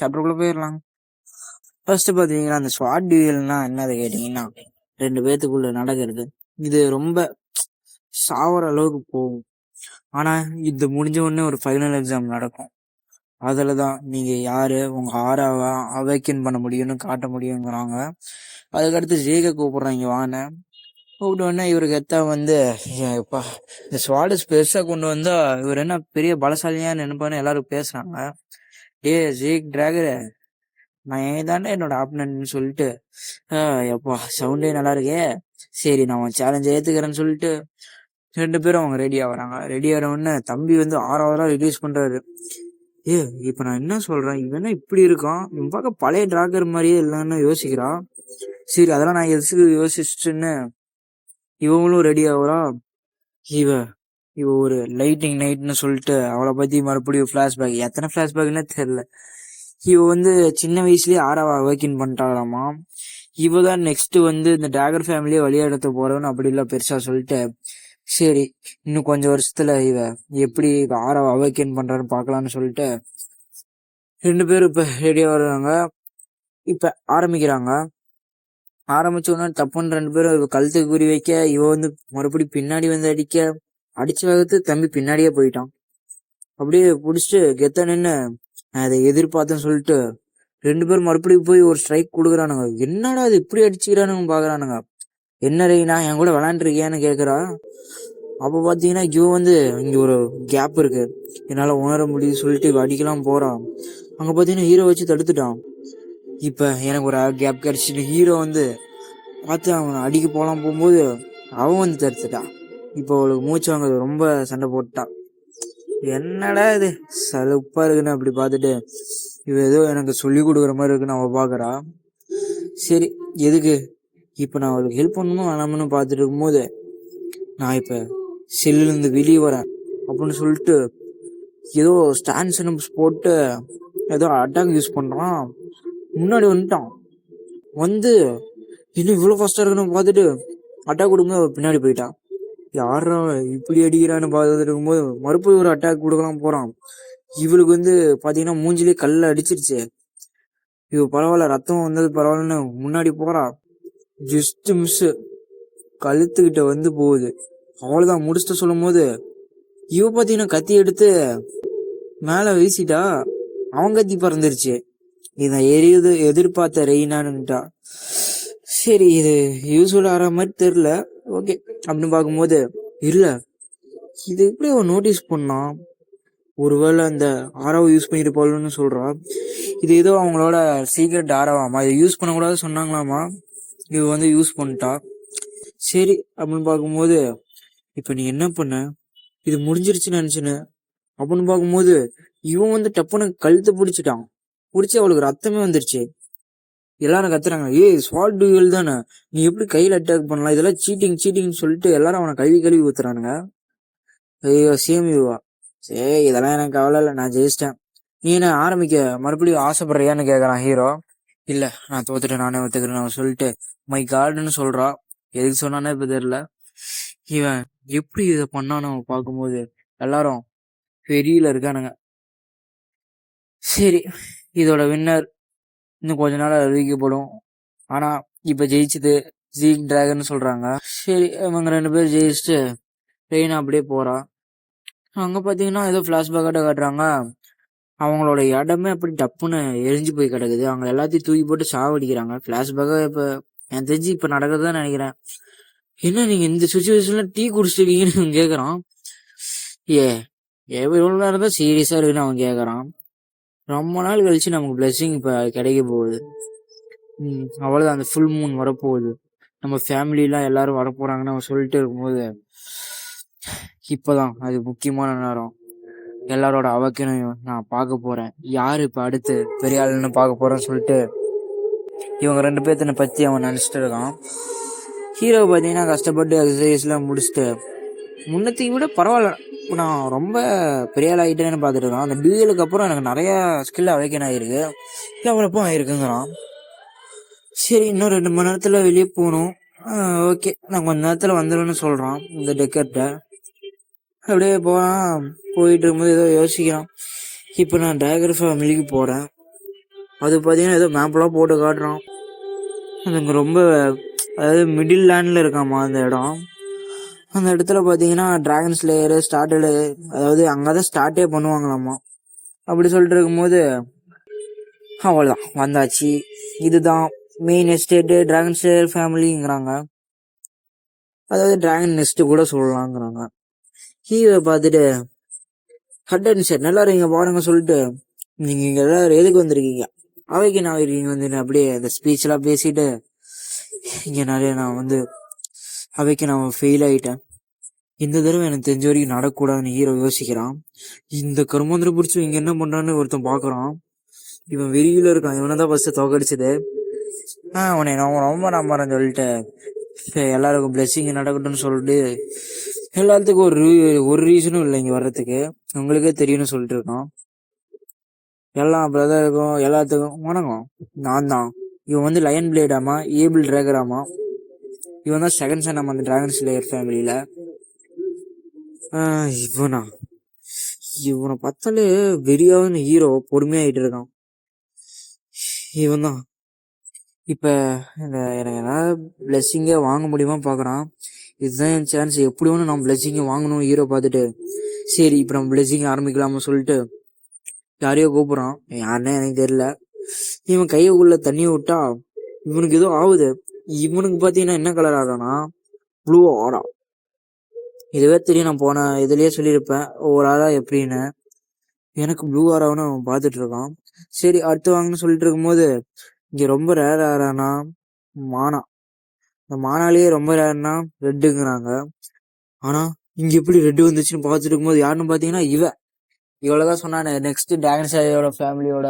சாப்டருக்குள்ளே போயிடலாம் ஃபர்ஸ்ட் பார்த்தீங்கன்னா அந்த ஸ்வாட் டியூயல்னா என்னது கேட்டிங்கன்னா ரெண்டு பேர்த்துக்குள்ளே நடக்கிறது. இது ரொம்ப சாவர அளவுக்கு போகும். ஆனால் இது முடிஞ்ச உடனே ஒரு ஃபைனல் எக்ஸாம் நடக்கும். அதில் தான் நீங்கள் யார் உங்கள் ஆறாவை அவேக்கன் பண்ண முடியும்னு காட்ட முடியுங்கிறாங்க. அதுக்கடுத்து ஜேக கூப்பிட்றாங்க வாங்க. கூப்பிட்டோடனே இவருக்கு எத்தா வந்து எப்பா இந்த ஸ்வாடஸ் பெருசாக கொண்டு வந்தால் இவர் என்ன பெரிய பலசாலியாக நினைப்பான்னு எல்லாரும் பேசுகிறாங்க டே ஜீக் டிராகரு நான் ஏன் தானே என்னோட ஆப்னன்னு சொல்லிட்டு எப்பா சவுண்டே நல்லா இருக்கே. சரி நான் உன் சேலஞ்ச் ஏத்துக்கிறேன்னு சொல்லிட்டு ரெண்டு பேரும் அவங்க ரெடி ஆகுறாங்க ரெடி ஆகிற உடனே தம்பி வந்து ஆறாவதா ரிலீஸ் பண்றாரு. ஏ இப்ப நான் என்ன சொல்றேன்? இவன் இப்படி இருக்கான்? இவன் பார்க்க பழைய டிராகர் மாதிரியே இல்லைன்னு யோசிக்கிறான். சரி அதெல்லாம் நான் எதுக்கு யோசிச்சுன்னு இவங்களும் ரெடி ஆகுறா இவ இவ ஒரு லைட்டிங் நைட்னு சொல்லிட்டு அவளை பத்தி மறுபடியும் ஃபிளாஷ்பேக் எத்தனை ஃபிளாஷ்பேக்னே தெரியல. இவ வந்து சின்ன வயசுலயே ஆறாவ அவேக்கின் பண்ணிட்டாளாமா? இவ தான் நெக்ஸ்ட் வந்து இந்த டிராகர் ஃபேமிலியை வழியாடத்த போறவன்னு அப்படி இல்ல பெருசா சொல்லிட்டு சரி இன்னும் கொஞ்சம் வருஷத்துல இவ எப்படி இவ ஆறாவ பண்றான்னு பார்க்கலாம்னு சொல்லிட்டு ரெண்டு பேரும் இப்போ ரெடியாக வர்றாங்க. இப்ப ஆரம்பிக்கிறாங்க. ஆரம்பிச்ச உடனே தப்புன்னு ரெண்டு பேரும் கழுத்துக்கு குறி வைக்க இவ வந்து மறுபடியும் பின்னாடி வந்து அடிக்க அடிச்ச வகுத்து தம்பி பின்னாடியே போயிட்டான். அப்படியே பிடிச்சிட்டு கெத்த நின்று நான் அதை எதிர்பார்த்தேன்னு சொல்லிட்டு ரெண்டு பேரும் மறுபடியும் போய் ஒரு ஸ்ட்ரைக் கொடுக்குறானுங்க. என்னடா இது இப்படி அடிச்சுக்கிறானுங்க பாக்குறானுங்க. என்ன ரெய்னா என் கூட விளாண்டுருக்கியான்னு கேக்குறா. அப்ப பாத்தீங்கன்னா இவன் வந்து இங்க ஒரு கேப் இருக்கு. என்னால உணர முடியுது சொல்லிட்டு இவ அடிக்கலாம் போறான் அங்க பாத்தீங்கன்னா ஹீரோ வச்சு தடுத்துட்டான். இப்ப எனக்கு ஒரு கேப் கிடைச்சிட்டு ஹீரோ வந்து பார்த்து அவன் அடிக்க போகலாம் போகும்போது அவன் வந்து தடுத்துட்டான். இப்போ அவளுக்கு மூச்சு வாங்குறது ரொம்ப சண்டை போட்டான் என்னடா இது? சலுப்பா இருக்குன்னு அப்படி பார்த்துட்டு இவ ஏதோ எனக்கு சொல்லி கொடுக்குற மாதிரி இருக்குன்னு அவள் பார்க்குறா. சரி எதுக்கு? இப்போ நான் அவளுக்கு ஹெல்ப் பண்ணணுமோ வேணாமனு பார்த்துட்டு இருக்கும்போது நான் இப்போ செல்லுலேருந்து வெளியே வரேன் அப்படின்னு சொல்லிட்டு ஏதோ ஸ்டான்ஸ் போட்டு ஏதோ அட்டாக் யூஸ் பண்ணுறான் முன்னாடி வந்துட்டான். வந்து இன்னும் இவ்வளோ ஃபஸ்ட்டாக இருக்குன்னு பார்த்துட்டு அட்டாக் கொடுக்கும்போது அவன் பின்னாடி போயிட்டான் யாரா இப்படி அடிக்கிறான்னு பார்த்துட்டு இருக்கும்போது மறுபடியும் ஒரு அட்டாக் கொடுக்கலாம் போறான். இவளுக்கு வந்து பாத்தீங்கன்னா மூஞ்சிலே கல்ல அடிச்சிருச்சு. இவ பரவாயில்ல ரத்தம் வந்தது பரவாயில்லன்னு முன்னாடி போறா. ஜஸ்ட் மிஸ் கழுத்துக்கிட்ட வந்து போகுது. அவ்வளவுதான் முடிச்சுட்டு சொல்லும் போது இவ பாத்தீங்கன்னா கத்தி எடுத்து மேல வீசிட்டா அவன் கத்தி பறந்துருச்சு. இதை எரியது எதிர்பார்த்த ரெய்னான்னுட்டா சரி இது யூஸ்ஃபுல் ஆகிற மாதிரி தெரில ஓகே அப்படின்னு பார்க்கும்போது இல்லை. இது எப்படி அவன் நோட்டீஸ் பண்ணான் ஒருவேளை அந்த ஆரவ யூஸ் பண்ணிட்டு சொல்கிறான் இது ஏதோ அவங்களோட சீக்ரெட் ஆரவாமா இதை யூஸ் பண்ணக்கூடாது சொன்னாங்களாமா? இது வந்து யூஸ் பண்ணிட்டா. சரி அப்படின்னு பார்க்கும்போது இப்போ நீ என்ன பண்ண? இது முடிஞ்சிருச்சுன்னு நினச்சின்னு. அப்படின்னு பார்க்கும்போது இவன் வந்து டப்புன்னு கழுத்தை பிடிச்சிட்டான். பிடிச்சி அவளுக்கு ரத்தமே வந்துருச்சு. எல்லாரும் கத்துறாங்க. ஏய் ஸ்வாட் டூயல் தானே? நீ எப்படி கையில் அட்டாக் பண்ணலாம்? இதெல்லாம் சீட்டிங் சீட்டிங்னு சொல்லிட்டு எல்லாரும் அவனை கழுவி கழுவி ஊத்துறானுங்க. ஐயோ சேமிவா. யூவா சரி இதெல்லாம் எனக்கு கவலை இல்லை. நான் ஜெயிச்சிட்டேன். நீ என்ன ஆரம்பிக்க? மறுபடியும் ஆசைப்படுறியான்னு கேட்குறான் ஹீரோ இல்லை நான் தோத்துட்டேன் நானே ஒத்துக்கிறேன் அவன் சொல்லிட்டு மை கார்டுன்னு சொல்கிறான் எதுக்கு சொன்னானே இப்போ தெரில இவன் எப்படி இதை பண்ணான்னு அவன் பார்க்கும்போது எல்லாரும் பெரியல இருக்கானுங்க. சரி இதோட வின்னர் இன்னும் கொஞ்ச நாள் அறிவிக்கப்படும் ஆனா இப்ப ஜெயிச்சது ஜீக் டிராகன் சொல்றாங்க. சரி இவங்க ரெண்டு பேரும் ஜெயிச்சுட்டு ட்ரெயின் அப்படியே போறா. அங்க பாத்தீங்கன்னா ஏதோ பிளாஷ்பேக்காட்ட காட்டுறாங்க. அவங்களோட இடமே அப்படி டப்புன்னு எரிஞ்சு போய் கிடக்குது. அவங்க எல்லாத்தையும் தூக்கி போட்டு சாவடிக்கிறாங்க. பிளாஷ்பேக்கா இப்ப எனக்கு தெரிஞ்சு இப்ப நடக்கிறதா நினைக்கிறேன். என்ன நீங்க இந்த சுச்சுவேஷன்ல டீ குடிச்சிருக்கீங்கன்னு இவன் கேக்குறான். ஏ எவ்வளவு நேரம் தான் சீரியஸா இருக்குன்னு அவன் கேக்குறான். ரொம்ப நாள் கழிச்சு நமக்கு பிளெஸ்ஸிங் இப்ப கிடைக்க போகுது. ம், அவ்வளவுதான். அந்த ஃபுல் மூன் வரப்போகுது. நம்ம ஃபேமிலிலாம் எல்லாரும் வரப்போறாங்கன்னு அவன் சொல்லிட்டு இருக்கும்போது இப்போதான் அது முக்கியமான நேரம். எல்லாரோட அவக்கினையும் நான் பார்க்க போறேன். யாரு இப்ப அடுத்து பெரிய ஆளுன்னு பார்க்க போறேன்னு சொல்லிட்டு இவங்க ரெண்டு பேர்த்தனை பத்தி அவன் நினைச்சிட்டு இருக்கான். ஹீரோ பார்த்தீங்கன்னா கஷ்டப்பட்டு எக்ஸசைஸ்லாம் முடிச்சுட்டு முன்னத்தையும் விட பரவாயில்ல. நான் ரொம்ப பெரிய ஆள் ஆகிட்டேன்னு பார்த்துட்டு இருக்கான். அந்த டிஎலுக்கு அப்புறம் எனக்கு நிறையா ஸ்கில் அவைக்கன் ஆகிருக்கு டெவலப்பும் ஆகிருக்குங்கிறான் சரி இன்னும் ரெண்டு மணி நேரத்தில் வெளியே போகணும். ஓகே நான் கொஞ்ச நேரத்தில் வந்துடுவேன்னு சொல்கிறான் இந்த டெக்கர்ட்ட அப்படியே போகிறான் போயிட்டு இருக்கும்போது ஏதோ யோசிக்கிறான். இப்போ நான் டேகர் ஃபேமிலிக்கு போகிறேன் அது பார்த்தீங்கன்னா ஏதோ மேப்லாம் போட்டு காட்டுறான். அது ரொம்ப அதாவது மிடில் லேண்டில் இருக்காமா அந்த இடம். அந்த இடத்துல பார்த்தீங்கன்னா டிராகன் ஸ்லேயரு ஸ்டார்டடு அதாவது அங்கே தான் ஸ்டார்ட்டே பண்ணுவாங்களாமா. அப்படி சொல்லிட்டு இருக்கும்போது அவ்வளோதான் வந்தாச்சு. இதுதான் மெயின் எஸ்டேட்டு டிராகன் ஸ்லேயர் ஃபேமிலிங்கிறாங்க அதாவது டிராகன் நெஸ்ட்டு கூட சொல்லலாங்கிறாங்க. ஹீரோ பார்த்துட்டு ஹட் அண்ட் நல்லா இருக்கீங்க பாருங்க சொல்லிட்டு நீங்கள் இங்கே எல்லாரும் எதுக்கு வந்திருக்கீங்க? அவைக்கு நான் இருக்கீங்க வந்து அப்படியே அந்த ஸ்பீச் எல்லாம் பேசிட்டு இங்கே நிறைய நான் வந்து அவைக்கு நான் ஃபெயில் ஆகிட்டேன் இந்த தடவை எனக்கு தெரிஞ்ச வரைக்கும் நடக்கூடாதுன்னு ஹீரோ யோசிக்கிறான். இந்த கருமாந்திர பிடிச்சி இங்கே என்ன பண்ணுறான்னு ஒருத்தன் பார்க்குறான். இவன் வெறியில் இருக்கான். இவனை தான் ஃபஸ்ட்டு தோக்கடிச்சது. ஆ உன்னை நான் ரொம்ப நம்புறேன் சொல்லிட்டு எல்லாருக்கும் பிளெஸிங் நடக்கட்டும்னு சொல்லிட்டு எல்லாத்துக்கும் ஒரு ரீ- ஒரு ரீசனும் இல்லை இங்கே வர்றதுக்கு. உங்களுக்கே தெரியும்னு சொல்லிட்டு இருக்கான். எல்லா பிரதருக்கும் எல்லாத்துக்கும் வணக்கம். நான் தான். இவன் வந்து லயன் பிளேடாமா ஏபிள் ட்ராகராமா இவன் தான் செகண்ட் சன் நம்ம அந்த டிராகன் ஸ்லேயர் ஃபேமிலியில் இவனா? இவனை பார்த்தாலே வெறியாவது ஹீரோ பொறுமையாகிட்டு இருக்கான். இவன் தான் இப்போ இந்த எனக்கு ஏதாவது பிளெஸ்ஸிங்கே வாங்க முடியுமா பார்க்குறான் இதுதான் என் சான்ஸ் எப்படி ஒன்று நான் பிளெஸ்ஸிங்கை வாங்கணும் ஹீரோ பார்த்துட்டு. சரி இப்போ நம்ம பிளெஸ்ஸிங் ஆரம்பிக்கலாம்னு சொல்லிட்டு யாரையோ கூப்பிட்றான். யாருன்னே எனக்கு தெரியல. இவன் கையை உள்ள தண்ணியை விட்டா இவனுக்கு ஏதோ ஆகுது. இவனுக்கு பார்த்தீங்கன்னா என்ன கலர் ஆறானா ப்ளூ ஆடா. இதுவே தெரியும் நான் போன இதுலயே சொல்லியிருப்பேன். ஒவ்வொரு ஆளா எப்படின்னு. எனக்கு ப்ளூ ஆராவுன்னு அவன் பார்த்துட்டு இருக்கான் சரி அடுத்து வாங்கன்னு சொல்லிட்டு இருக்கும்போது இங்க ரொம்ப ரேர் ஆறானா மானா. இந்த மானாலேயே ரொம்ப ரேர்னா ரெட்டுங்கிறாங்க. ஆனா இங்க எப்படி ரெட்டு வந்துச்சுன்னு பார்த்துட்டு இருக்கும்போது யாருன்னு பாத்தீங்கன்னா இவ இவ்வளவுதான் சொன்னானே நெக்ஸ்ட் டிராகன் சாரியோட ஃபேமிலியோட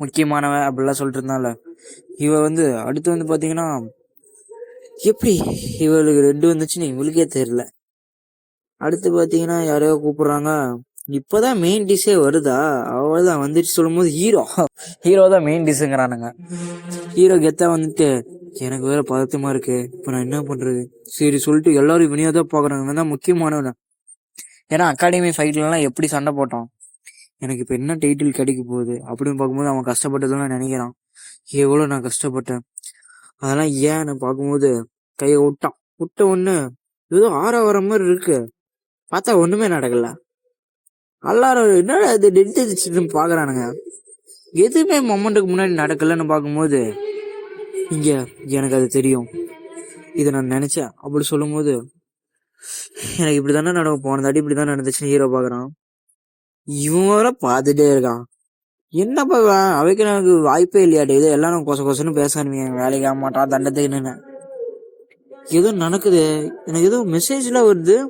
முக்கியமானவன் அப்படிலாம் சொல்லிட்டு இருந்தால இவ வந்து அடுத்து வந்து பார்த்தீங்கன்னா எப்படி இவளுக்கு ரெண்டு வந்துச்சுன்னு இவளுக்கே தெரியல. அடுத்து பார்த்தீங்கன்னா யாரையோ கூப்பிடுறாங்க. இப்போதான் மெயின் டிஷ்ஷே வருதா? அவ்வளவுதான் வந்துட்டு சொல்லும்போது ஹீரோ ஹீரோ தான் மெயின் டிஷ்ங்கிறானுங்க ஹீரோ கெத்தா வந்துட்டு எனக்கு வேற பதட்டமா இருக்கு. இப்போ நான் என்ன பண்றது? சரி சொல்லிட்டு எல்லாரும் இவனையா தான் தான் முக்கியமானவன். ஏன்னா அகாடமி ஃபைட்லலாம் எப்படி சண்டை போட்டோம் எனக்கு இப்போ என்ன டைட்டில் கிடைக்க போகுது? அப்படின்னு பார்க்கும்போது அவன் கஷ்டப்பட்டதெல்லாம் நினைக்கிறான். எவ்வளோ நான் கஷ்டப்பட்டேன். அதெல்லாம் ஏன்னு பார்க்கும்போது கையை விட்டான். விட்ட ஒன்று ஏதோ ஆற வர மாதிரி இருக்கு. பார்த்தா ஒன்றுமே நடக்கல. எல்லாரும் என்னடா இது டென்ட் பார்க்குறானுங்க. எதுவுமே மொமெண்ட்டுக்கு முன்னாடி நடக்கலன்னு பார்க்கும்போது இங்கே எனக்கு அது தெரியும். இதை நான் நினச்சேன். அப்படி சொல்லும்போது எனக்கு இப்படி தானே நடக்கும். போன தாட்டி இப்படி தான் நடந்துச்சுன்னு ஹீரோ பார்க்குறான். இவன் வர பார்த்துட்டே இருக்கான். என்னப்பா பார்க்கலாம் அவைக்கு எனக்கு வாய்ப்பே இல்லையாட்டு இது எல்லாம் நான் கொச கொசன்னு பேசானுங்க வேலைக்கு ஆக மாட்டான் தண்டத்துக்கு நின்று ஏதோ நடக்குது. எனக்கு ஏதோ மெசேஜ்லாம் வருது.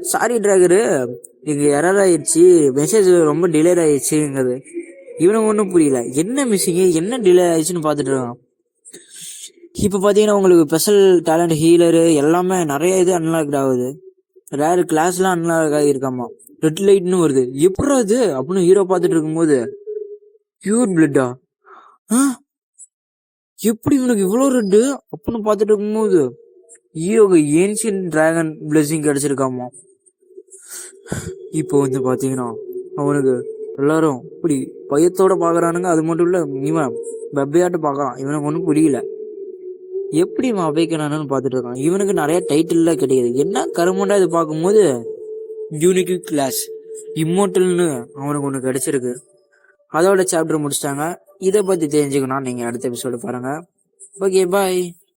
சாரி டிராகரு. இங்க எரர் ஆயிடுச்சு. மெசேஜ் ரொம்ப டிலே ஆயிடுச்சுங்கிறது. இவனுக்கு ஒன்றும் புரியல. என்ன மிஸ்ஸிங்கு என்ன டிலே ஆயிடுச்சுன்னு பார்த்துட்டு இருக்கான். இப்போ பார்த்தீங்கன்னா உங்களுக்கு ஸ்பெஷல் டேலண்ட் ஹீலரு எல்லாமே நிறைய இது அன்லாக் ஆகுது. ரேர் கிளாஸ்லாம் அன்லாக் ஆகியிருக்காமா? ரெட் லைட்னு வருது. எப்படா அது அப்படின்னு ஹீரோ பார்த்துட்டு இருக்கும்போது பியூர் பிளட்டா ஆ? எப்படி இவனுக்கு இவ்வளோ ரெட்டு அப்படின்னு பார்த்துட்டு இருக்கும்போது ஹீரோக்கு ஏன்சியன் டிராகன் பிளெஸிங் கிடைச்சிருக்காமா? இப்போ வந்து பார்த்தீங்கன்னா அவனுக்கு எல்லாரும் இப்படி பயத்தோட பார்க்குறானுங்க. அது மட்டும் இல்லை இவன் வெப்பையாட்டு பார்க்கறான். இவனுக்கு ஒன்றும் புரியல. எப்படி இவன் அவைக்கணும்னு பார்த்துட்டு இருக்கான். இவனுக்கு நிறைய டைட்டில்லாம் கிடையாது என்ன கருமண்டா இது பார்க்கும்போது யூனிக் கிளாஸ் இம்மோட்டல்னு அவனுக்கு ஒன்று கிடைச்சிருக்கு. அதோட சாப்டர் முடிச்சிட்டாங்க. இதை பத்தி தெரிஞ்சுக்கணும் நீங்க அடுத்த எபிசோடு பாருங்க. Okay bye